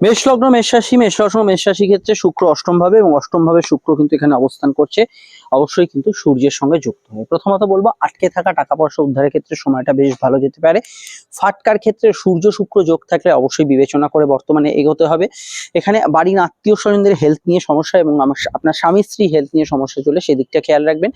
মেষ লগ্ন, মেষ রাশি, মেষ লগ্ন, মেষ রাশি ক্ষেত্রে শুক্র অষ্টম ভাবে এবং অষ্টম ভাবে শুক্র কিন্তু এখানে অবস্থান করছে। অবশ্যই কিন্তু সূর্যের সঙ্গে যুক্ত হয়ে। প্রথমত বলব, আটকে থাকা টাকা পয়সা উদ্ধারের ক্ষেত্রে সময়টা বেশ ভালো যেতে পারে। ফাটকার ক্ষেত্রে সূর্য শুক্র যোগ থাকলে অবশ্যই বিবেচনা করে বর্তমানে এগোতে হবে। এখানে বাড়ির আত্মীয় স্বজনদের হেলথ নিয়ে সমস্যা এবং আমার আপনার স্বামী স্ত্রী হেলথ নিয়ে সমস্যা চলে, সেদিকটা খেয়াল রাখবেন।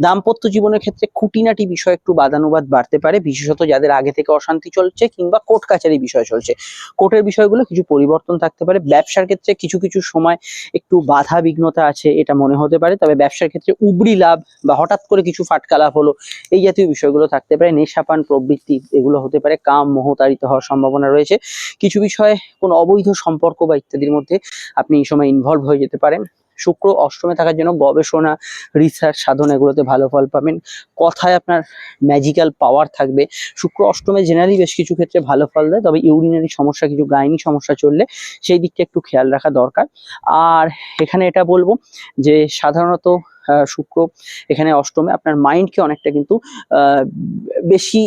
দাম্পত্য জীবনের ক্ষেত্রে খুঁটিনাটি বিষয় একটু বাদানুবাদ বাড়তে পারে, বিশেষত যাদের আগে থেকে অশান্তি চলছে কিংবা কোর্ট কাছারি বিষয় চলছে। কোর্টের বিষয়গুলো কিছু পরিবর্তন থাকতে পারে। ব্যবসার ক্ষেত্রে কিছু কিছু সময় একটু বাধা বিঘ্নতা আছে, এটা মনে হতে পারে। তবে ব্যবসার ক্ষেত্রে উবড়ি লাভ বা হঠাৎ করে কিছু ফাটকা লাভ হলো, এই জাতীয় বিষয়গুলো থাকতে পারে। নেশাপান প্রবৃত্তি এগুলো হতে পারে। কাম মোহতারিত হওয়ার সম্ভাবনা রয়েছে। কিছু বিষয়ে কোনো অবৈধ সম্পর্ক বা ইত্যাদির মধ্যে আপনি এই সময় ইনভলভ হয়ে যেতে পারেন। শুক্র অষ্টমে থাকার জন্য গবেষণা রিসার্চ সাধন এগুলোতে ভালো ফল পাবেন। কথায় আপনার ম্যাজিক্যাল পাওয়ার থাকবে। শুক্র অষ্টমে জেনারেলি বেশ কিছু ক্ষেত্রে ভালো ফল দেয়, তবে ইউরিনারি সমস্যা, কিছু গাইনি সমস্যা চললে সেই দিকটা একটু খেয়াল রাখা দরকার। আর এখানে এটা বলব যে সাধারণত শুক্র এখানে অষ্টমে, আপনার মাইন্ডকে অনেকটা কিন্তু বেশি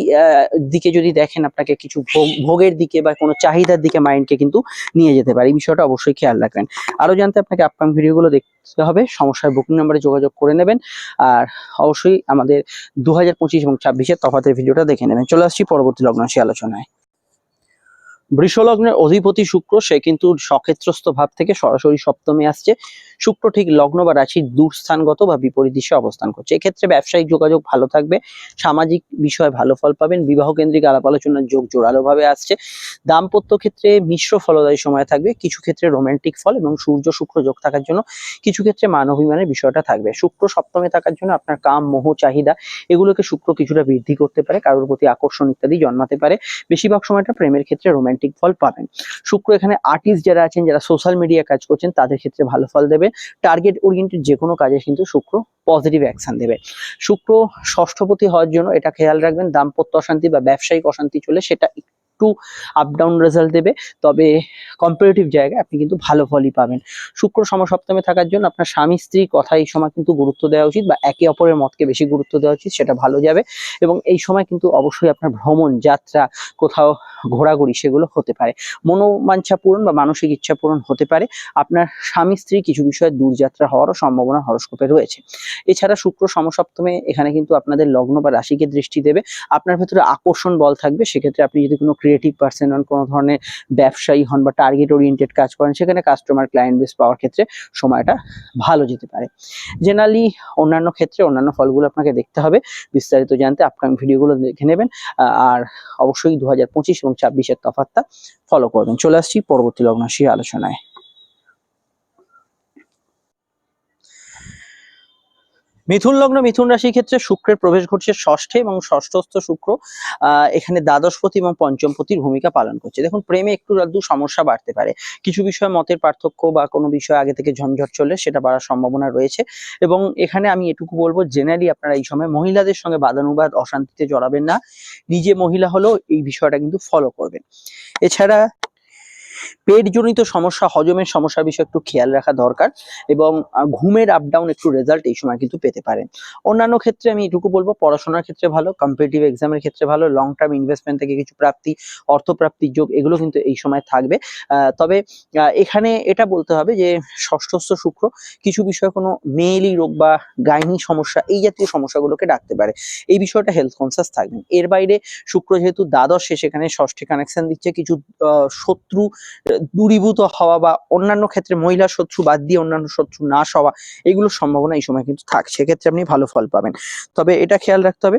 দিকে যদি দেখেন আপনাকে কিছু ভোগ, ভোগের দিকে বা কোনো চাহিদার দিকে মাইন্ডকে কিন্তু নিয়ে যেতে পারে। এই বিষয়টা অবশ্যই খেয়াল রাখবেন। আরও জানতে আপনাকে আপকামিং ভিডিওগুলো দেখতে হবে। সমস্যার বুকিং নাম্বারে যোগাযোগ করে নেবেন। আর অবশ্যই আমাদের দু হাজার পঁচিশ এবং ছাব্বিশের তফাতের ভিডিওটা দেখে নেবেন। চলে আসছি পরবর্তী লগ্নাংশী আলোচনায়। বৃষ লগ্নের অধিপতি শুক্র, সে কিন্তু সক্ষেত্রস্থ ভাব থেকে সরাসরি সপ্তমে আসছে। শুক্র ঠিক লগ্ন বা রাশির দূরস্থানগত বা বিপরীত দিশে অবস্থান করছে। এক্ষেত্রে ব্যবসায়িক যোগাযোগ ভালো থাকবে, সামাজিক বিষয়ে ভালো ফল পাবেন, বিবাহ কেন্দ্রিক আলাপ আলোচনার যোগ জোরালো ভাবে আসছে। দাম্পত্য ক্ষেত্রে মিশ্র ফলদায়ী সময় থাকবে, কিছু ক্ষেত্রে রোমান্টিক ফল এবং সূর্য শুক্র যোগ থাকার জন্য কিছু ক্ষেত্রে মান অভিমানের বিষয়টা থাকবে। শুক্র সপ্তমে থাকার জন্য আপনার কাম, মোহ, চাহিদা এগুলোকে শুক্র কিছুটা বৃদ্ধি করতে পারে, কারোর প্রতি আকর্ষণ ইত্যাদি জন্মাতে পারে। বেশিরভাগ সময়টা প্রেমের ক্ষেত্রে রোমান্টিক ফল পাবেন। শুক্র এখানে আর্টিস্ট যারা আছেন, যারা সোশ্যাল মিডিয়া কাজ করছেন, তাদের ক্ষেত্রে ভালো ফল দেবে। টার্গেট ওরিয়েন্টেড যে কোনো কাজে কিন্তু শুক্র পজিটিভ অ্যাকশন দেবে। শুক্র ষষ্ঠপতি হওয়ার জন্য এটা খেয়াল রাখবেন, দাম্পত্য অশান্তি বা ব্যবসায়িক অশান্তি চলে সেটা একটু আপ ডাউন রেজাল্ট দেবে। তবে কম্পারেটিভ জায়গায় আপনি কিন্তু ভালো ফলই পাবেন। শুক্র সমসপ্তমে থাকার জন্য আপনার স্বামী স্ত্রীর কথা এই সময় কিন্তু গুরুত্ব দেওয়া উচিত বা একে অপরের মতকে বেশি গুরুত্ব দেওয়া উচিত, সেটা ভালো যাবে। এবং এই সময় কিন্তু অবশ্যই আপনার ভ্রমণ, যাত্রা, কোথাও ঘোরাঘুরি সেগুলো হতে পারে। মনোমাঞ্ছা পূরণ বা মানসিক ইচ্ছা পূরণ হতে পারে। আপনার স্বামী স্ত্রী কিছু বিষয়ে দূরযাত্রা হওয়ারও সম্ভাবনা হরস্কোপে রয়েছে। এছাড়া শুক্র সমসপ্তমে এখানে কিন্তু আপনাদের লগ্ন বা রাশিকে দৃষ্টি দেবে। আপনার ভেতরে আকর্ষণ বল থাকবে, সেক্ষেত্রে আপনি যদি কোনো ক্রিয়েটিভ পার্সন হন, কোনো ধরনের ব্যবসায়ী হন বা টার্গেট ওরিয়েন্টেড কাজ করেন, সেখানে কাস্টমার ক্লায়েন্ট বেস পাওয়ার ক্ষেত্রে সময়টা ভালো যেতে পারে। জেনারেলি অন্যান্য ক্ষেত্রে অন্যান্য ফলগুলো আপনাকে দেখতে হবে, বিস্তারিত জানতে আপকামিং ভিডিওগুলো দেখে নেবেন, আর অবশ্যই দু হাজার পঁচিশ এবং ছাব্বিশের তফাতটা ফলো করবেন। চলে আসছি পরবর্তী লগ্নাশী আলোচনায়। মিথুন লগ্ন, মিথুন রাশির ক্ষেত্রে শুক্রের প্রবেশ ঘটছে ষষ্ঠে এবং ষষ্ঠস্থ শুক্র এখানে দ্বাদশপতি এবং পঞ্চমপতির ভূমিকা পালন করছে। দেখুন, প্রেমে একটু আধটু সমস্যা বাড়তে পারে। কিছু বিষয়ে মতের পার্থক্য বা কোনো বিষয় আগে থেকে ঝঞ্ঝট চলে সেটা বাড়ার সম্ভাবনা রয়েছে এবং এখানে আমি এটুকু বলব জেনারেলি আপনারা এই সময় মহিলাদের সঙ্গে বাদানুবাদ, অশান্তিতে জড়াবেন না। নিজে মহিলা হলেও এই বিষয়টা কিন্তু ফলো করবেন। এছাড়া পেটজনিত সমস্যা, হজমের সমস্যার বিষয়ে একটু খেয়াল রাখা দরকার এবং ঘুমের আপ ডাউন একটু রেজাল্ট এই সময় কিন্তু পেতে পারেন। অন্যান্য ক্ষেত্রে আমি এটুকু বলব, পড়াশোনার ক্ষেত্রে ভালো কম্পিটিটিভ এক্সামের ক্ষেত্রে ভালো লং টার্ম ইনভেস্টমেন্ট থেকে কিছু প্রাপ্তি, অর্থপ্রাপ্তির যোগ, এগুলো কিন্তু এই সময় থাকবে। তবে এখানে এটা বলতে হবে যে, ষষ্ঠস্থ শুক্র কিছু বিষয়ে কোনো মেয়েলি রোগ বা গাইনি সমস্যা, এই জাতীয় সমস্যাগুলোকে ডাকতে পারে। এই বিষয়টা হেলথ কনসাস থাকবেন। এর বাইরে শুক্র যেহেতু দ্বাদশে সেখানে ষষ্ঠে কানেকশন দিচ্ছে। কিছু শত্রু দূরীভূত হওয়া বা অন্যান্য ক্ষেত্রে মহিলা শত্রু বাদ দিয়ে অন্যান্য শত্রু নাশ হওয়া এগুলোর সম্ভাবনা এই সময় কিন্তু থাকছে সেক্ষেত্রে আপনি ভালো ফল পাবেন। তবে এটা খেয়াল রাখতে হবে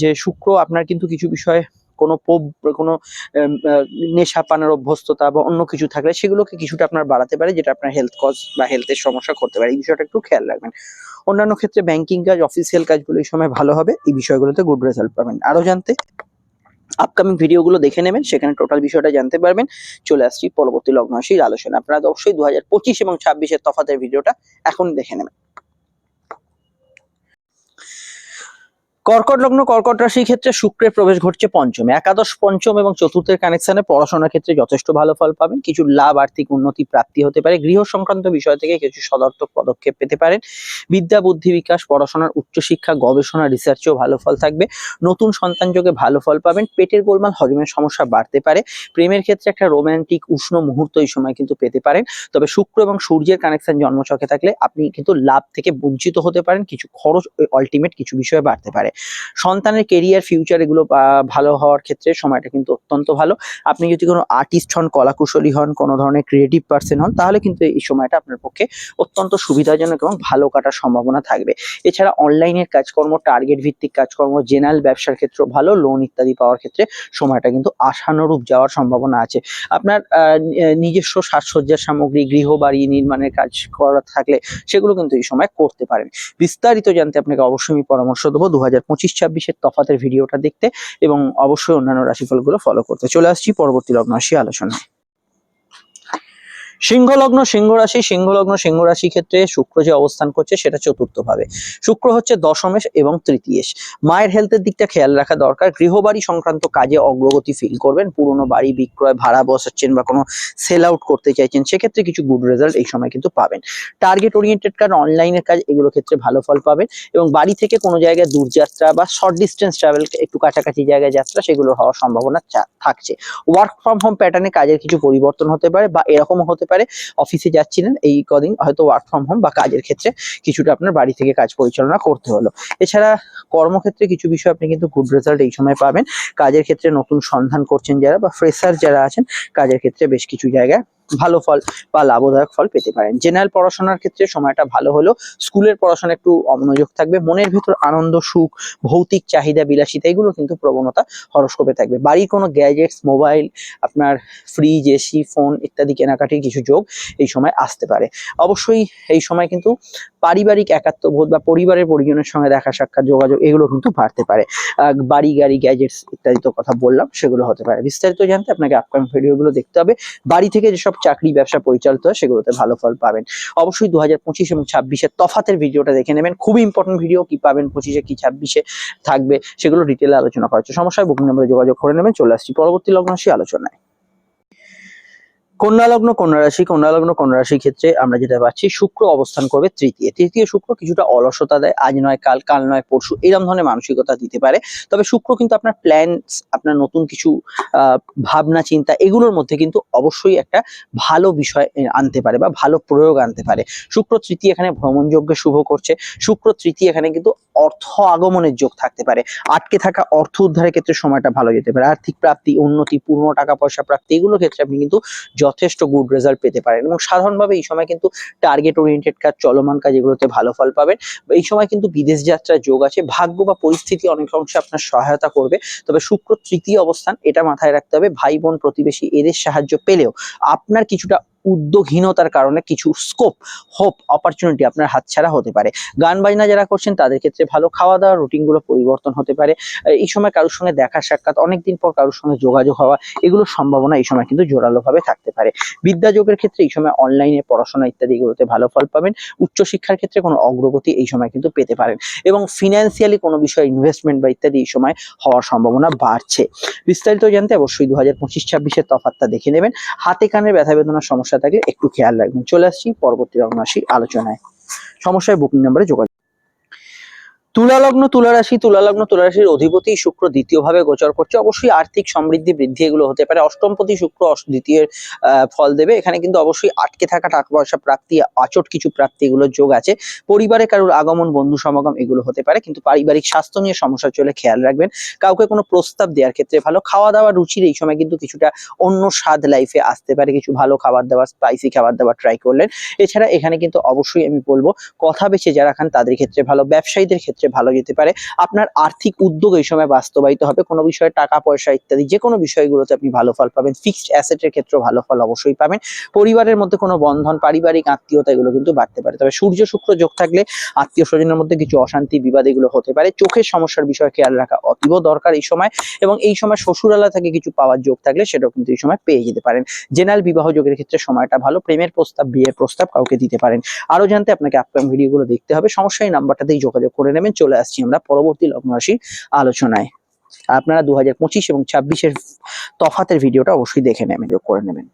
যে শুক্র আপনার কিন্তু কিছু বিষয়ে কোনো পোপ, কোনো নেশা পানের অভ্যস্ততা বা অন্য কিছু থাকলে সেগুলোকে কিছুটা আপনার বাড়াতে পারে, যেটা আপনার হেলথ কজ বা হেলথের সমস্যা করতে পারে। এই বিষয়টা একটু খেয়াল রাখবেন। অন্যান্য ক্ষেত্রে ব্যাংকিং কাজ অফিসিয়াল কাজগুলো এই সময় ভালো হবে। এই বিষয়গুলোতে গুড রেজাল্ট পাবেন। আরও জানতে আপকামিং ভিডিওগুলো দেখে নেবেন, সেখানে টোটাল বিষয়টা জানতে পারবেন। চলে আসছি পরবর্তী লগ্ন রাশির আলোচনা আপনারা অবশ্যই দু হাজার পঁচিশ এবং ছাব্বিশের তফাতের ভিডিওটা এখন দেখে নেবেন। কর্কট লগ্ন, কর্কট রাশির ক্ষেত্রে শুক্রের প্রবেশ ঘটছে পঞ্চমে। একাদশ, পঞ্চম এবং চতুর্থের কানেকশনে পড়াশোনার ক্ষেত্রে যথেষ্ট ভালো ফল পাবেন। কিছু লাভ, আর্থিক উন্নতি, প্রাপ্তি হতে পারে। গৃহ সংক্রান্ত বিষয় থেকে কিছু সদর্থক পদক্ষেপ পেতে পারেন। বিদ্যা, বুদ্ধি বিকাশ, পড়াশোনার উচ্চশিক্ষা, গবেষণা রিসার্চেও ভালো ফল থাকবে। নতুন সন্তান যোগে ভালো ফল পাবেন। পেটের গোলমাল, হজমের সমস্যা বাড়তে পারে। প্রেমের ক্ষেত্রে একটা রোমান্টিক উষ্ণ মুহূর্ত এই সময় কিন্তু পেতে পারেন। তবে শুক্র এবং সূর্যের কানেকশন জন্মছকে থাকলে আপনি কিন্তু লাভ থেকে বঞ্চিত হতে পারেন। কিছু খরচ অল্টিমেট কিছু বিষয়ে বাড়তে পারে। সন্তানের কেরিয়ার ফিউচার এগুলো ভালো হওয়ার ক্ষেত্রে সময়টা কিন্তু অত্যন্ত ভালো। আপনি যদি কোনো আর্টিস্ট হন, কলাকুশলী হন, কোনো ধরনের ক্রিয়েটিভ পার্সন হন, তাহলে কিন্তু এই সময়টা আপনার পক্ষে অত্যন্ত সুবিধাজনক এবং ভালো কাটার সম্ভাবনা থাকবে। এছাড়া অনলাইনের কাজকর্ম টার্গেট ভিত্তিক কাজকর্ম জেনারেল ব্যবসার ক্ষেত্রেও ভালো লোন ইত্যাদি পাওয়ার ক্ষেত্রে সময়টা কিন্তু আশানুরূপ যাওয়ার সম্ভাবনা আছে। আপনার নিজস্ব সাজসজ্জার সামগ্রী, গৃহবাড়ি নির্মাণের কাজ করা থাকলে সেগুলো কিন্তু এই সময় করতে পারেন। বিস্তারিত জানতে আপনাকে অবশ্যই আমি পরামর্শ দেবো। দু হাজার পঁচিশ ছাব্বিশের তফাতের ভিডিওটা দেখতে এবং অবশ্যই অন্যান্য রাশিফলগুলো ফলো করতে। চলে আসছি পরবর্তী লগ্ন রাশি আলোচনা সিংহ লগ্ন সিংহ রাশি সিংহ লগ্ন সিংহ রাশি ক্ষেত্রে শুক্র যে অবস্থান করছে সেটা চতুর্থ ভাবে শুক্র হচ্ছে দশমেশ এবং তৃতীয়েশ। মায়ের হেলথের দিকটা খেয়াল রাখা দরকার। গৃহবাড়ি সংক্রান্ত কাজে অগ্রগতি ফিল করবেন। পুরনো বাড়ি, বিক্রয়, ভাড়া বসাচ্ছেন বা কোনো সেল আউট করতে চাইছেন, সেক্ষেত্রে কিছু গুড রেজাল্ট এই সময় কিন্তু পাবেন। টার্গেট ওরিয়েন্টেড কাজ অনলাইনের কাজ, এগুলো ক্ষেত্রে ভালো ফল পাবেন এবং বাড়ি থেকে কোনো জায়গায় দূরযাত্রা বা শর্ট ডিস্টেন্স ট্রাভেল একটু কাছাকাছি জায়গায় যাত্রা সেগুলো হওয়ার সম্ভাবনা থাকছে। ওয়ার্ক ফ্রম হোম প্যাটার্নে কাজের কিছু পরিবর্তন হতে পারে বা এরকমও হতে পারে অফিসে যাচ্ছিলেন, এই কদিন হয়তো ওয়ার্ক ফ্রম হোম বা কাজের ক্ষেত্রে কিছুটা আপনার বাড়ি থেকে কাজ পরিচালনা করতে হলো। এছাড়া কর্মক্ষেত্রে কিছু বিষয় আপনি কিন্তু গুড রেজাল্ট এই সময় পাবেন। কাজের ক্ষেত্রে নতুন সন্ধান করছেন যারা বা ফ্রেশার যারা আছেন, কাজের ক্ষেত্রে বেশ কিছু জায়গায় ভালো ফল বা লাভদায়ক ফল পেতে পারেন। জেনারেল পড়াশোনার ক্ষেত্রে সময়টা ভালো হলো, স্কুলের পড়াশোনা একটু অমনোযোগ থাকবে, মনের ভেতর আনন্দ, সুখ, ভৌতিক চাহিদা, বিলাসিতা, এগুলো কিন্তু প্রবণতা হরস্কোপে থাকবে। বাড়ির কোনো গ্যাজেটস মোবাইল আপনার ফ্রিজ এসি ফোন ইত্যাদি কেনাকাটির কিছু যোগ এই সময় আসতে পারে। অবশ্যই এই সময় কিন্তু পারিবারিক একাত্মবোধ বা পরিবারের পরিজনের সঙ্গে দেখা সাক্ষাৎ, যোগাযোগ এগুলো কিন্তু বাড়তে পারে। বাড়ি, গাড়ি গ্যাজেটস ইত্যাদি তো কথা বললাম, সেগুলো হতে পারে। বিস্তারিত জানতে আপনাকে আপকামিং ভিডিওগুলো দেখতে হবে। বাড়ি থেকে যেসব চাকরি ব্যবসা পরিচালিত হয়, সেগুলোতে ভালো ফল পাবেন। অবশ্যই দু হাজার পঁচিশ এবং ছাব্বিশের তফাতের ভিডিওটা দেখে নেবেন। খুবই ইম্পর্টেন্ট ভিডিও কি পাবেন পঁচিশে, কি ছাব্বিশে থাকবে, সেগুলো ডিটেলে আলোচনা করা হচ্ছে সমস্যায় বুকিং নাম্বারে যোগাযোগ করে নেবেন। চলে আসছি পরবর্তী লগ্ন আলোচনায়। কন্যা লগ্ন কন্যা রাশি কন্যা রাশির ক্ষেত্রে আমরা যেটা পাচ্ছি, শুক্র অবস্থান করবে তৃতীয়। তৃতীয় শুক্র কিছুটা অলসতা দেয়, আজ নয়, কাল কাল নয়, পরশু এরকম ধরনের মানসিকতা দিতে পারে। তবে শুক্র কিন্তু আপনার প্ল্যান আপনার নতুন কিছু ভাবনা, চিন্তা এগুলোর মধ্যে কিন্তু অবশ্যই একটা ভালো বিষয় আনতে পারে বা ভালো প্রয়োগ আনতে পারে। শুক্র তৃতীয় এখানে ভ্রমণযোগ্য শুভ করছে। শুক্র তৃতীয় এখানে কিন্তু অর্থ আগমনের যোগ থাকতে পারে। আটকে থাকা অর্থ উদ্ধারের ক্ষেত্রে সময়টা ভালো যেতে পারে। আর্থিক প্রাপ্তি, উন্নতি, পূর্ণ টাকা পয়সা প্রাপ্তি এগুলোর ক্ষেত্রে আপনি কিন্তু যথেষ্ট গুড রেজাল্ট পেতে পারেন এবং সাধারণভাবে এই সময় কিন্তু টার্গেট ওরিয়েন্টেড কাজ, চলমান কাজ এগুলোতে ভালো ফল পাবেন। এই সময় কিন্তু বিদেশ যাত্রার যোগ আছে, ভাগ্য বা পরিস্থিতি অনেক অংশে আপনার সহায়তা করবে। তবে শুক্র তৃতীয় অবস্থান, এটা মাথায় রাখতে হবে ভাই বোন প্রতিবেশী এদের সাহায্য পেলেও আপনার কিছুটা উদ্যোগহীনতার কারণে কিছু স্কোপ হোপ অপরচুনিটি আপনার হাতছাড়া হতে পারে। গান বাজনা যারা করছেন, তাদের ক্ষেত্রে ভালো খাওয়া দাওয়া রুটিনগুলো পরিবর্তন হতে পারে। এই সময় কারোর সঙ্গে দেখা সাক্ষাৎ, অনেকদিন পর কারোর সঙ্গে যোগাযোগ হওয়া, এগুলোর সম্ভাবনা এই সময় কিন্তু জোরালোভাবে থাকতে পারে। বিদ্যাযোগের ক্ষেত্রে এই সময় অনলাইনে পড়াশোনা ইত্যাদি এগুলোতে ভালো ফল পাবেন। উচ্চশিক্ষার ক্ষেত্রে কোনো অগ্রগতি এই সময় কিন্তু পেতে পারেন। এবং ফিনান্সিয়ালি কোনো বিষয়ে ইনভেস্টমেন্ট বা ইত্যাদি এই সময় হওয়ার সম্ভাবনা বাড়ছে। বিস্তারিত জানতে অবশ্যই দু হাজার পঁচিশ ছাব্বিশের তফাতটা দেখে নেবেন। হাতে কানের ব্যথা বেদনার সমস্যা থাকলে একটু খেয়াল রাখবেন। চলে আসছি পরবর্তী রকম আলোচনায়। সমস্যায় বুকিং নাম্বারে যোগাযোগ তুলা লগ্ন তুলা রাশি অধিপতি শুক্র দ্বিতীয় ভাবে গোচর করছে। অবশ্যই আর্থিক সমৃদ্ধি বৃদ্ধি এগুলো হতে পারে। অষ্টমপতি শুক্র দ্বিতীয় ফল দেবে। এখানে কিন্তু অবশ্যই আটকে থাকা টাকা পয়সা প্রাপ্তি, আচট কিছু প্রাপ্তি এগুলোর যোগ আছে। পরিবারে কারোর আগমন, বন্ধু সমাগম এগুলো হতে পারে। কিন্তু পারিবারিক স্বাস্থ্য নিয়ে সমস্যা চলে খেয়াল রাখবেন। কাউকে কোনো প্রস্তাব দেওয়ার ক্ষেত্রে ভালো। খাওয়া দাওয়া রুচির এই সময় কিন্তু কিছুটা অন্য স্বাদ লাইফে আসতে পারে। কিছু ভালো খাবার দাবার স্পাইসি খাবার দাবার ট্রাই করলেন। এছাড়া এখানে কিন্তু অবশ্যই আমি বলব, কথা বেছে যারা খান তাদের ক্ষেত্রে ভালো। ব্যবসায়ীদের ক্ষেত্রে ভালো যেতে পারে। আপনার আর্থিক উদ্যোগ এই সময় বাস্তবায়িত হবে। কোনো বিষয়ে টাকা, পয়সা ইত্যাদি যে কোনো বিষয়গুলোতে আপনি ভালো ফল পাবেন। ফিক্সড অ্যাসেটের ক্ষেত্রে ভালো ফল অবশ্যই পাবেন। পরিবারের মধ্যে কোনো বন্ধন, পারিবারিক আত্মীয়তা এগুলো কিন্তু বাড়তে পারে। তবে সূর্য, শুক্র যোগ থাকলে আত্মীয় স্বজনের মধ্যে কিছু অশান্তি, বিবাদ এগুলো হতে পারে। চোখের সমস্যার বিষয়ে খেয়াল রাখা অতীব দরকার এই সময়। এবং এই সময় শ্বশুরালা থেকে কিছু পাওয়ার যোগ থাকলে সেটাও কিন্তু এই সময় পেয়ে যেতে পারেন। জেনারেল বিবাহ যোগের ক্ষেত্রে সময়টা ভালো। প্রেমের প্রস্তাব, বিয়ের প্রস্তাব কাউকে দিতে পারেন। আরও জানতে আপনাকে আপকামিং ভিডিওগুলো দেখতে হবে। সমস্যা এই নাম্বারটাতেই যোগাযোগ করে নেবেন। চলে আসছি আমরা পরবর্তী লগ্ন রাশির আলোচনায়। আপনারা দু হাজার পঁচিশ এবং ছাব্বিশের তফাতের ভিডিওটা অবশ্যই দেখে নেবেন, যোগ করে নেবেন।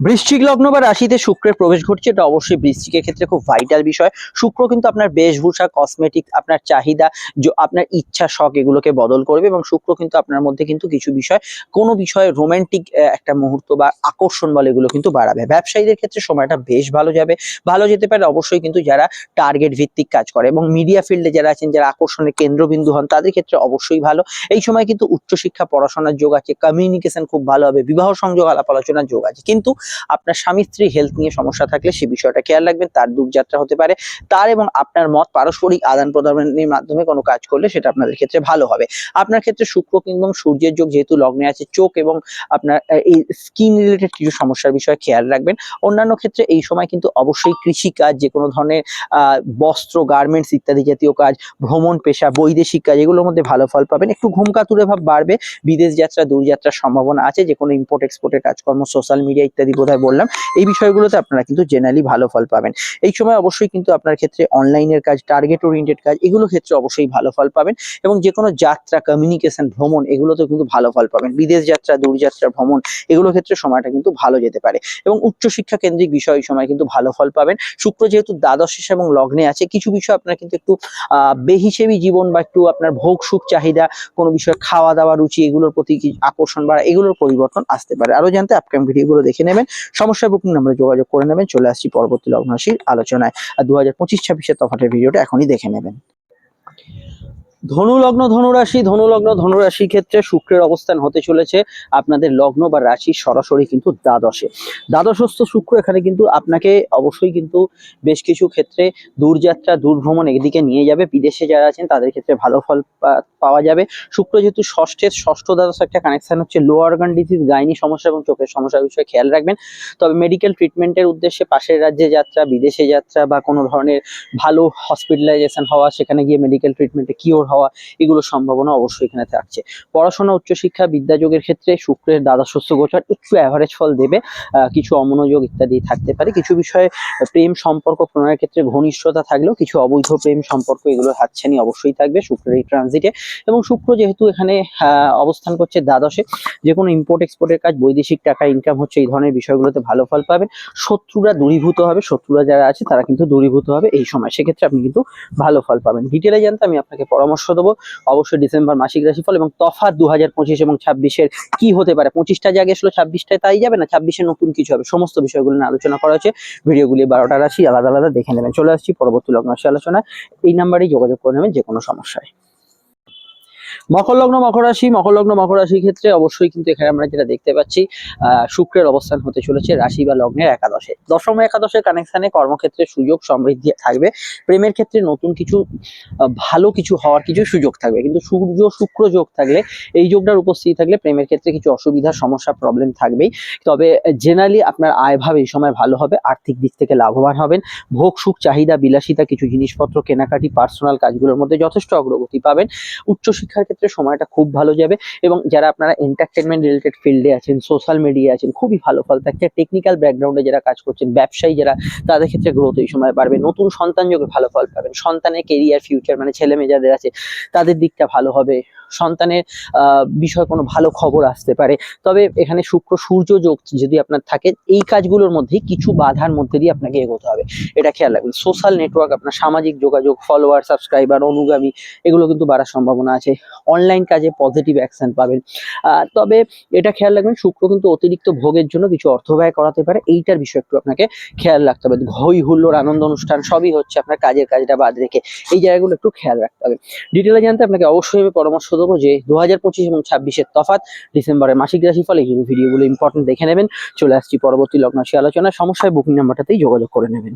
বৃশ্চিক লগ্ন বা রাশিতে শুক্রের প্রবেশ ঘটছে, এটা অবশ্যই বৃশ্চিকের ক্ষেত্রে খুব ভাইটাল বিষয়। শুক্র কিন্তু আপনার বেশভূষা কসমেটিক আপনার চাহিদা আপনার ইচ্ছা, শখ এগুলোকে বদল করবে এবং শুক্র কিন্তু আপনার মধ্যে কিন্তু কিছু বিষয়, কোনো বিষয়ে রোমান্টিক একটা মুহূর্ত বা আকর্ষণ বলে এগুলো কিন্তু বাড়াবে। ব্যবসায়ীদের ক্ষেত্রে সময়টা বেশ ভালো যাবে। ভালো যেতে পারে অবশ্যই কিন্তু যারা টার্গেট ভিত্তিক কাজ করে এবং মিডিয়া ফিল্ডে যারা আছেন, যারা আকর্ষণের কেন্দ্রবিন্দু হন, তাদের ক্ষেত্রে অবশ্যই ভালো। এই সময় কিন্তু উচ্চশিক্ষা, পড়াশোনার যোগ আছে কমিউনিকেশন খুব ভালো হবে, বিবাহ সংযোগ আলাপ আলোচনার যোগ আছে। কিন্তু আপনার স্বামী স্ত্রী হেলথ নিয়ে সমস্যা থাকলে সে বিষয়টা খেয়াল রাখবেন, তার দূরযাত্রা হতে পারে, তার এবং আপনার মত পারস্পরিক আদান প্রদানের মাধ্যমে কোনো কাজ করলে সেটা আপনাদের ক্ষেত্রে ভালো হবে। আপনার ক্ষেত্রে শুক্র এবং সূর্যের যোগ যেহেতু লগ্নে আছে, চোখ এবং আপনার এই স্কিন রিলেটেড কিছু সমস্যার বিষয়ে খেয়াল রাখবেন। অন্যান্য ক্ষেত্রে এই সময় কিন্তু অবশ্যই কৃষিকাজ, যে কোনো ধরনের বস্ত্র গার্মেন্টস ইত্যাদি জাতীয় কাজ, ভ্রমণ পেশা, বৈদেশিক কাজ, এগুলোর মধ্যে ভালো ফল পাবেন। একটু ঘুমকাতুরে ভাব বাড়বে, বিদেশ যাত্রা দূরযাত্রার সম্ভাবনা আছে যে কোনো ইম্পোর্ট এক্সপোর্টের কাজকর্ম সোশ্যাল মিডিয়া ইত্যাদি বোধহয় বললাম, এই বিষয়গুলোতে আপনারা কিন্তু জেনারেলি ভালো ফল পাবেন। এই সময় অবশ্যই কিন্তু আপনার ক্ষেত্রে অনলাইনের কাজ টার্গেট ওরিয়েন্টেড কাজ, এগুলো ক্ষেত্রে অবশ্যই ভালো ফল পাবেন এবং যে কোনো যাত্রা কমিউনিকেশন ভ্রমণ, এগুলোতেও কিন্তু ভালো ফল পাবেন। বিদেশ যাত্রা, দূরযাত্রা, ভ্রমণ, এগুলো ক্ষেত্রে সময়টা কিন্তু ভালো যেতে পারে এবং উচ্চশিক্ষা কেন্দ্রিক বিষয় সময় কিন্তু ভালো ফল পাবেন। শুক্র যেহেতু দ্বাদশ এবং লগ্নে আছে, কিছু বিষয় আপনার কিন্তু একটু বেহিসেবি জীবন বা একটু আপনার ভোগ, সুখ, চাহিদা, কোনো বিষয়ে খাওয়া দাওয়া রুচি, এগুলোর প্রতি আকর্ষণ বাড়া এগুলোর পরিবর্তন আসতে পারে। আরও জানতে আপকামিং ভিডিওগুলো দেখে নেবেন। সমস্যা বুকিং নাম্বারে যোগাযোগ করে নেবেন। চলে আসছি পরবর্তী লগ্নরাশির আলোচনায়। আর দু হাজার পঁচিশ ছাব্বিশের তফাটের ভিডিওটা এখনই দেখে নেবেন। ধনু লগ্ন ধনুরাশি ধনু লগ্ন ধনুরাশির ক্ষেত্রে শুক্রের অবস্থান হতে চলেছে। আপনাদের লগ্ন বা রাশি সরাসরি কিন্তু দ্বাদশে। দ্বাদশস্থ শুক্র এখানে কিন্তু আপনাকে অবশ্যই কিন্তু বেশ কিছু ক্ষেত্রে দূরযাত্রা, দূরভ্রমণ এদিকে নিয়ে যাবে। বিদেশে যারা আছেন, তাদের ক্ষেত্রে ভালো ফল পাওয়া যাবে। শুক্র যেহেতু ষষ্ঠের ষষ্ঠ দ্বাদশ একটা কানেকশন হচ্ছে লো অর্গান ডিজিজ গাইনি সমস্যা এবং চোখের সমস্যার বিষয়ে খেয়াল রাখবেন। তবে মেডিকেল ট্রিটমেন্টের উদ্দেশ্যে পাশের রাজ্যে যাত্রা, বিদেশে যাত্রা বা কোনো ধরনের ভালো হসপিটালাইজেশন হওয়া, সেখানে গিয়ে মেডিকেল ট্রিটমেন্টে কিওর হওয়া এগুলোর সম্ভাবনা অবশ্যই এখানে থাকছে। পড়াশোনা, উচ্চশিক্ষা বিদ্যাযোগের ক্ষেত্রে শুক্রের দ্বাদশস্য গোচর একটু অ্যাভারেজ ফল দেবে কিছু অমনোযোগ ইত্যাদি থাকতে পারে। কিছু বিষয়ে প্রেম সম্পর্ক প্রণয়ের ক্ষেত্রে ঘনিষ্ঠতা থাকলেও কিছু অবৈধ প্রেম সম্পর্ক এগুলো হাতছানি অবশ্যই থাকবে শুক্রের এই ট্রানজিটে এবং শুক্র যেহেতু এখানে অবস্থান করছে দ্বাদশে, যে কোনো ইম্পোর্ট এক্সপোর্টের কাজ, বৈদেশিক টাকা ইনকাম হচ্ছে এই ধরনের বিষয়গুলোতে ভালো ফল পাবেন। শত্রুরা দূরীভূত হবে, শত্রুরা যারা আছে তারা কিন্তু দূরীভূত হবে এই সময়। সেক্ষেত্রে আপনি কিন্তু ভালো ফল পাবেন। ডিটেলে জানতে আমি আপনাকে পরামর্শ দেবো। অবশ্যই ডিসেম্বর মাসিক রাশিফল এবং তফাৎ দু হাজার পঁচিশ এবং ছাব্বিশের কি হতে পারে? পঁচিশটা যে আগে ছিল ছাব্বিশটায় তাই যাবে না? ছাব্বিশে নতুন কিছু হবে? সমস্ত বিষয়গুলো নিয়ে আলোচনা করা হয়েছে। ভিডিওগুলি বারোটা রাশি আলাদা আলাদা দেখে নেবেন। চলে আসছি পরবর্তী লগ্ন রাশি আলোচনা এই নাম্বারেই যোগাযোগ করে নেবেন যে কোনো সমস্যায়। মকর লগ্ন মকর রাশি মকর লগ্ন মকর রাশির ক্ষেত্রে অবশ্যই কিন্তু এখানে আমরা যেটা দেখতে পাচ্ছি শুক্রের অবস্থান হতে চলেছে রাশি বা লগ্নের একাদশে। দশম একাদশের কানেকশানে কর্মক্ষেত্রে সুযোগ সমৃদ্ধি থাকবে। প্রেমের ক্ষেত্রে নতুন কিছু ভালো কিছু হওয়ার কিছু সুযোগ থাকবে। কিন্তু সূর্য, শুক্র যোগ থাকলে, এই যোগটার উপস্থিতি থাকলে প্রেমের ক্ষেত্রে কিছু অসুবিধা, সমস্যা প্রবলেম থাকবেই। তবে জেনারেলি আপনার আয়ভাব এই সময় ভালো হবে, আর্থিক দিক থেকে লাভবান হবেন। ভোগ, সুখ, চাহিদা, বিলাসিতা, কিছু জিনিসপত্র, কেনাকাটি পার্সোনাল কাজগুলোর মধ্যে যথেষ্ট অগ্রগতি পাবেন। উচ্চশিক্ষার ক্ষেত্রে সময়টা খুব ভালো যাবে এবং যারা আপনারা এন্টারটেনমেন্ট রিলেটেড ফিল্ডে আছেন সোশ্যাল মিডিয়া আছেন, খুবই ভালো ফল থাকছে টেকনিক্যাল ব্যাকগ্রাউন্ডে যারা কাজ করছেন, ব্যবসায়ী যারা, তাদের ক্ষেত্রে গ্রোথ এই সময় বাড়বে। নতুন সন্তান যোগে ভালো ফল পাবেন, সন্তানের কেরিয়ার ফিউচার মানে ছেলে মেয়ে যাদের আছে, তাদের দিকটা ভালো হবে। সন্তানের বিষয়ে কোনো ভালো খবর আসতে পারে। তবে এখানে শুক্র, সূর্য যোগ যদি আপনার থাকে, এই কাজগুলোর মধ্যেই কিছু বাধার মধ্যে দিয়ে আপনাকে এগোতে হবে। এটা খেয়াল রাখবেন। সোশ্যাল নেটওয়ার্ক আপনার সামাজিক যোগাযোগ ফলোয়ার সাবস্ক্রাইবার অনুগামী, এগুলো কিন্তু বাড়ার সম্ভাবনা আছে। অনলাইন কাজে পজিটিভ অ্যাকশন পাবেন। তবে এটা খেয়াল রাখবেন, শুক্র কিন্তু অতিরিক্ত ভোগের জন্য কিছু অর্থ ব্যয় করাতে পারে। এইটার বিষয়ে একটু আপনাকে খেয়াল রাখতে হবে। হই হুল্লোড়, আনন্দ অনুষ্ঠান সবই হচ্ছে আপনার কাজের কাজটা বাদ রেখে। এই জায়গাগুলো একটু খেয়াল রাখতে হবে। ডিটেলে জানতে আপনাকে অবশ্যই পরামর্শ দেবো যে দু হাজার পঁচিশ এবং ছাব্বিশের তফাত ডিসেম্বরের মাসিক রাশিফল এই ভিডিওগুলো ইম্পর্টেন্ট দেখে নেবেন। চলে আসছি পরবর্তী লগ্নাশী আলোচনা সমস্যায় বুকিং নাম্বারটাতেই যোগাযোগ করে নেবেন।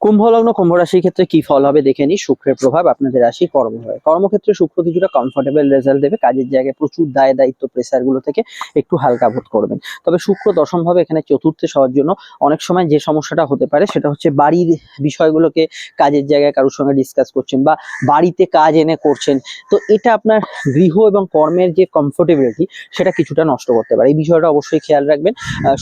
কুম্ভ লগ্ন, কুম্ভ রাশির ক্ষেত্রে কি ফল হবে দেখে নিই। শুক্রের প্রভাব আপনাদের রাশি কর্ম হয়। কর্মক্ষেত্রে শুক্র কিছুটা কমফোর্টেবল রেজাল্ট দেবে, কাজের জায়গায় প্রচুর দায় দায়িত্ব প্রেসারগুলো থেকে একটু হালকা বোধ করবেন। তবে শুক্র দশম ভাবে এখানে চতুর্থে হওয়ার জন্য অনেক সময় যে সমস্যাটা হতে পারে সেটা হচ্ছে বাড়ির বিষয়গুলোকে কাজের জায়গায় কারোর সঙ্গে ডিসকাস করছেন বা বাড়িতে কাজ এনে করছেন। তো এটা আপনার গৃহ এবং কর্মের যে কমফোর্টেবিলিটি সেটা কিছুটা নষ্ট করতে পারে। এই বিষয়টা অবশ্যই খেয়াল রাখবেন।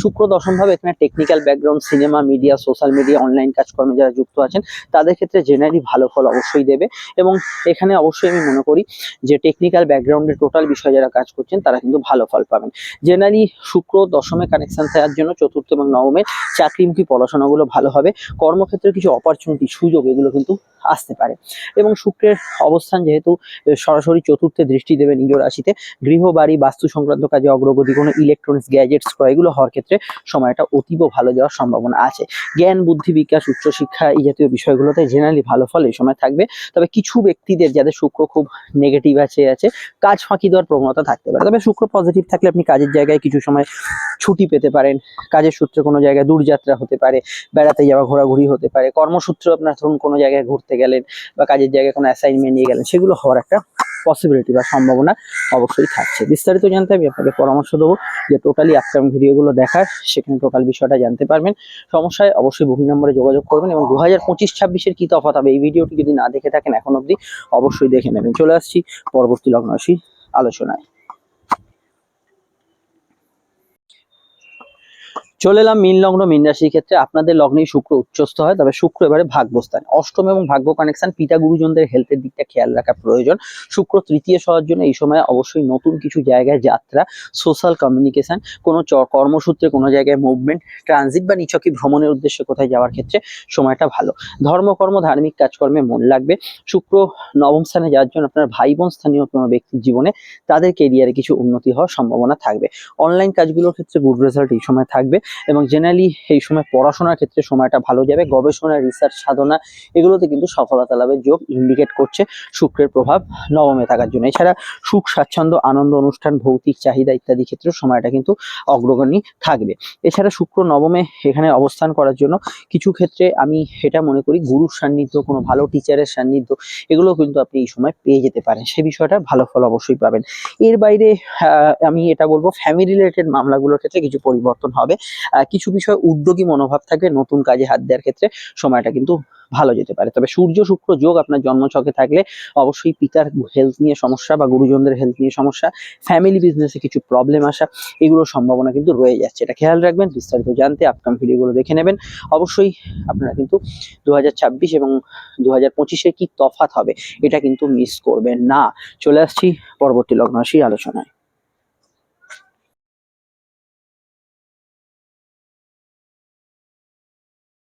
শুক্র দশম ভাবে এখানে technical background cinema media social media online কাজকর্মে যারা যুক্ত আছেন, তাদের ক্ষেত্রে জেনারেলি ভালো ফল অবশ্যই দেবে। এবং এখানে অবশ্যই আমি মনে করি যে টেকনিক্যাল ব্যাকগ্রাউন্ডের টোটাল বিষয়ে যারা কাজ করছেন, তারা কিন্তু ভালো ফল পাবেন। জেনারেলি শুক্র, দশমে কানেকশন থাকার জন্য, চতুর্থ এবং নবমের চাকরিমুখী পড়াশোনাগুলো ভালো হবে। কর্মক্ষেত্রে কিছু অপরচুনিটি সুযোগ, এগুলো কিন্তু আসতে পারে। এবং শুক্রের অবস্থান যেহেতু সরাসরি চতুর্থে দৃষ্টি দেবে নিজ রাশিতে, গৃহ বাড়ি, বাস্তু সংক্রান্ত কাজে অগ্রগতি, কোনো ইলেকট্রনিক্স গ্যাজেটস ক্রয়, এগুলো হওয়ার ক্ষেত্রে সময়টা অতীব ভালো যাওয়ার সম্ভাবনা আছে। জ্ঞান, বুদ্ধি, বিকাশ, উচ্চশিক্ষা এই জাতীয় বিষয়গুলোতে জেনারেলি ভালো ফল এই সময় থাকবে। তবে কিছু ব্যক্তিদের যাদের শুক্র খুব নেগেটিভ আছে আছে, কাজ ফাঁকি দেওয়ার প্রবণতা থাকতে পারে। তবে শুক্র পজিটিভ থাকলে আপনি কাজের জায়গায় কিছু সময় ছুটি পেতে পারেন। কাজের সূত্রে কোনো জায়গায় দূরযাত্রা হতে পারে, বেড়াতে যাওয়া, ঘোরাঘুরি হতে পারে। কর্মসূত্রে আপনার ধরুন কোনো জায়গায় ঘুরতে গেলেন বা কাজের জায়গায় কোনো অ্যাসাইনমেন্ট নিয়ে গেলেন, সেগুলো হওয়ার একটা পসিবিলিটি বা সম্ভাবনা অবশ্যই থাকছে। বিস্তারিত জানতে আমি আপনাকে পরামর্শ দেবো যে টোটালি আপকামিং ভিডিওগুলো দেখার, সেখানে টোটাল বিষয়টা জানতে পারবেন। সমস্যায় অবশ্যই বুকিং নম্বরে যোগাযোগ করবেন এবং দু হাজার পঁচিশ ছাব্বিশের কী তফাত হবে এই ভিডিওটি যদি না দেখে থাকেন এখন অবধি অবশ্যই দেখে নেবেন। চলে আসছি পরবর্তী লগ্ন রাশি আলোচনায়। চলে এলাম মীন লগ্ন, মীন রাশির ক্ষেত্রে। আপনাদের লগ্নেই শুক্র উচ্চস্থ হয়, তবে শুক্র এবারে ভাগ্যস্থান। অষ্টম এবং ভাগ্য কানেকশন পিতা গুরুজনদের হেলথের দিকটা খেয়াল রাখা প্রয়োজন। শুক্র তৃতীয় হওয়ার জন্য এই সময় অবশ্যই নতুন কিছু জায়গায় যাত্রা সোশ্যাল কমিউনিকেশন কোনো কর্মসূত্রে কোনো জায়গায় মুভমেন্ট ট্রানজিট বা নিছকি ভ্রমণের উদ্দেশ্যে কোথায় যাওয়ার ক্ষেত্রে সময়টা ভালো। ধর্মকর্ম, ধার্মিক কাজকর্মে মন লাগবে। শুক্র নবম স্থানে যাওয়ার জন্য আপনার ভাই বোন স্থানীয় কোনো ব্যক্তির জীবনে তাদের কেরিয়ারে কিছু উন্নতি হওয়ার সম্ভাবনা থাকবে। অনলাইন কাজগুলোর ক্ষেত্রে গুড রেজাল্ট এই সময় থাকবে। এবং জেনারেলি এই সময় পড়াশোনার ক্ষেত্রে সময়টা ভালো যাবে, গবেষণা রিসার্চ সাধনা এগুলোতে কিন্তু সফলতা লাভের যোগ ইন্ডিকেট করছে শুক্রের প্রভাব নবমে থাকার জন্য। এছাড়া সুখ, স্বাচ্ছন্দ্য, আনন্দ, অনুষ্ঠান, ভৌতিক চাহিদা ইত্যাদি ক্ষেত্রে সময়টা কিন্তু অগ্রগণী থাকবে। এছাড়া শুক্র নবমে এখানে অবস্থান করার জন্য কিছু ক্ষেত্রে আমি এটা মনে করি গুরুর সান্নিধ্য, কোনো ভালো টিচারের সান্নিধ্য এগুলো কিন্তু আপনি এই সময় পেয়ে যেতে পারেন। সে বিষয়টা ভালো ফল অবশ্যই পাবেন। এর বাইরে আমি এটা বলব ফ্যামিলি রিলেটেড মামলাগুলোর ক্ষেত্রে কিছু পরিবর্তন হবে। কিছু বিষয় উদ্যোগী মনোভাব থাকবে নতুন কাজে হাত দেওয়ার ক্ষেত্রে সময়টা কিন্তু ভালো যেতে পারে। তবে সূর্য, শুক্র যোগ আপনার জন্মছকে থাকলে অবশ্যই পিতার হেলথ নিয়ে সমস্যা বা গুরুজনদের হেলথ নিয়ে সমস্যা ফ্যামিলি বিজনেসে কিছু প্রবলেম আসা, এগুলোর সম্ভাবনা কিন্তু রয়ে যাচ্ছে। এটা খেয়াল রাখবেন, বিস্তারিত জানতে আপকাম ভিডিওগুলো দেখে নেবেন। অবশ্যই আপনারা কিন্তু দু হাজার ছাব্বিশ এবং দু হাজার পঁচিশে কি তফাৎ হবে এটা কিন্তু মিস করবেন না। চলে আসছি পরবর্তী লগ্ন আলোচনায়।